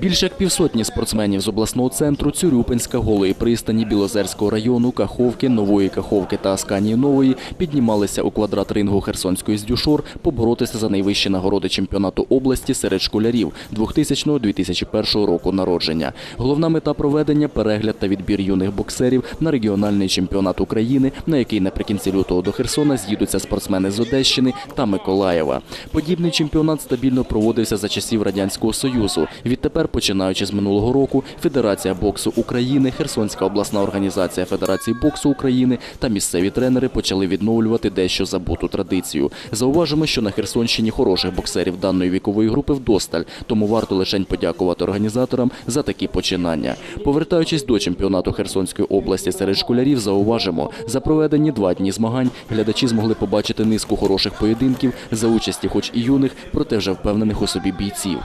Більше як півсотні спортсменів з обласного центру Цюрюпинська, Голої пристані, Білозерського району, Каховки, Нової Каховки та Асканії Нової піднімалися у квадрат рингу Херсонської здюшор поборотися за найвищі нагороди чемпіонату області серед школярів 2000-2001 року народження. Головна мета проведення перегляд та відбір юних боксерів на регіональний чемпіонат України, на який наприкінці лютого до Херсона з'їдуться спортсмени з Одещини та Миколаєва. Подібний чемпіонат стабільно проводився за часів радянського союзу. Відтепер, починаючи з минулого року, Федерація боксу України, Херсонська обласна організація Федерації боксу України та місцеві тренери почали відновлювати дещо забуту традицію. Зауважимо, що на Херсонщині хороших боксерів даної вікової групи вдосталь, тому варто лишень подякувати організаторам за такі починання. Повертаючись до чемпіонату Херсонської області серед школярів, зауважимо, за проведені два дні змагань глядачі змогли побачити низку хороших поєдинків за участі, хоч і юних, проте вже впевнених у собі бійців.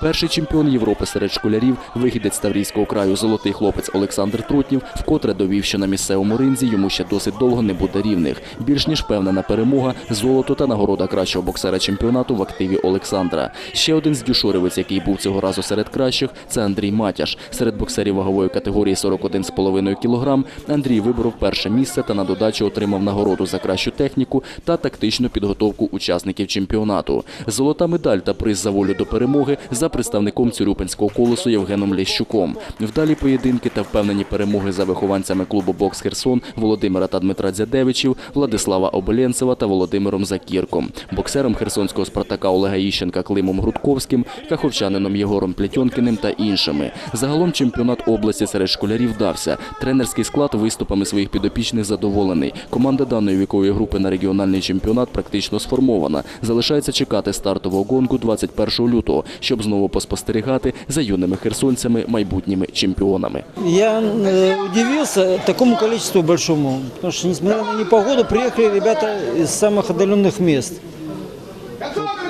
Перший чемпіон Європи серед школярів, вихідець Таврійського краю, золотий хлопець Олександр Трутнів, вкотре довів, що на місцевому ринзі йому ще досить довго не буде рівних. Більш ніж певнена перемога, золото та нагорода кращого боксера чемпіонату в активі Олександра. Ще один здюшуривець, який був цього разу серед кращих, це Андрій Матяш. Серед боксерів вагової категорії 41,5 кг Андрій виборов перше місце та на додачу отримав нагороду за кращу техніку та тактичну підготовку учасників чемпіонату. Золота медаль та приз за волю до перемоги за представником Цюрюпинського колосу Євгеном Лещуком. Вдалі поєдинки та впевнені перемоги за вихованцями клубу Бокс Херсон Володимира та Дмитра Дзядевичів, Владислава Оболенцева та Володимиром Закірком, боксером херсонського Спартака Олега Іщенка Климом Грудковським, каховчанином Єгором Плетьонкіним та іншими. Загалом чемпіонат області серед школярів вдався. Тренерський склад виступами своїх підопічних задоволений. Команда даної вікової групи на регіональний чемпіонат практично сформована. Залишається чекати стартового гонку 21 лютого, щоб знову поспостерігати за юними херсонцями, майбутніми чемпіонами. Я э, удивился такому количеству большому, потому что, несмотря на непогоду, приехали ребята из самых отдаленных мест.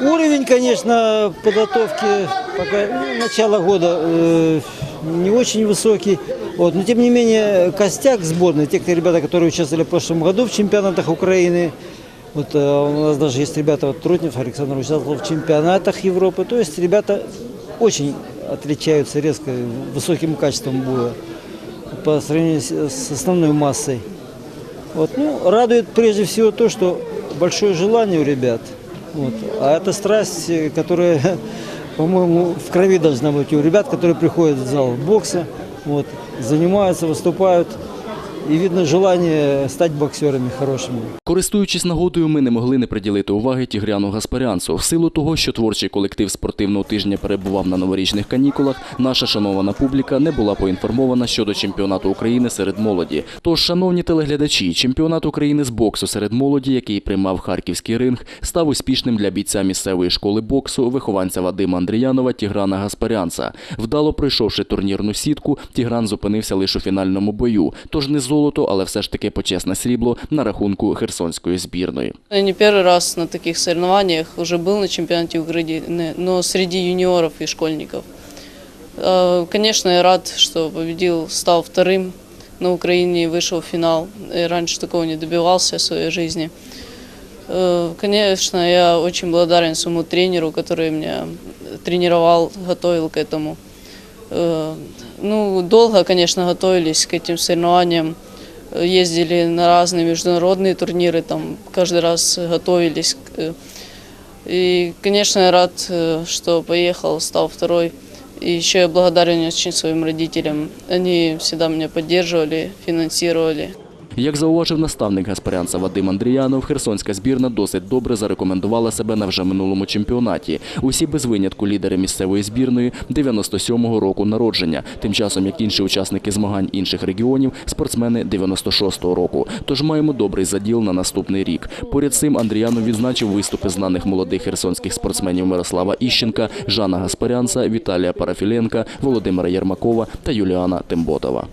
Уровень, конечно, подготовки пока ну, начало года э, не очень высокий, вот, но тем не менее костяк сборной, те кто- ребята, которые участвовали в прошлом году в чемпионатах Украины, вот э, у нас даже есть ребята, вот Трутнев Александр участвовал в чемпионатах Европы, то есть ребята очень отличаются резко высоким качеством боя по сравнению с с основной массой. Вот, ну, радует прежде всего то, что большое желание у ребят. Вот, а это страсть, э, которая, по-моему, в крови должна быть у ребят, которые приходят в зал бокса, вот, занимаются, выступают. И видно желание стать боксерами хорошими. Користуючись нагодою, ми не могли не приділити уваги Тігряну Гаспарянцу. В силу того, що творчий колектив спортивного тижня перебував на новорічних канікулах, наша шанована публіка не була поінформована щодо чемпіонату України серед молоді. Тож, шановні телеглядачі, чемпіонат України з боксу серед молоді, який приймав харківський ринг, став успішним для бійця місцевої школи боксу, вихованця Вадима Андріянова Тіграна Гаспарянца. Вдало пройшовши турнірну сітку, Тігран зупинився лише у фінальному бою. Тож не золото, але все ж таки почесне срібло на рахунку херсонської збірної. Я не первый раз на таких соревнованиях, уже был на чемпионате Украины, но среди юниоров и школьников. Э, Конечно, я рад, что победил, стал вторым на Украине и вышел в финал. И раньше такого не добивался в своей жизни. Э, Конечно, я очень благодарен своему тренеру, который меня тренировал, готовил к этому. Э, Ну, долго, конечно, готовились к этим соревнованиям. Э, Ездили на разные международные турниры, там каждый раз готовились. Э, И, конечно, я рад, э, что поехал, стал второй. И еще я благодарен очень своим родителям. Они всегда меня поддерживали, финансировали. Як зауважив наставник Гаспарянца Вадим Андріянов, херсонська збірна досить добре зарекомендувала себе на вже минулому чемпіонаті. Усі без винятку лідери місцевої збірної 97-го року народження. Тим часом, як інші учасники змагань інших регіонів, спортсмени 96-го року. Тож маємо добрий заділ на наступний рік. Поряд цим Андріянов відзначив виступи знаних молодих херсонських спортсменів Мирослава Іщенка, Жана Гаспарянца, Віталія Парафіленка, Володимира Єрмакова та Юліана Темботова.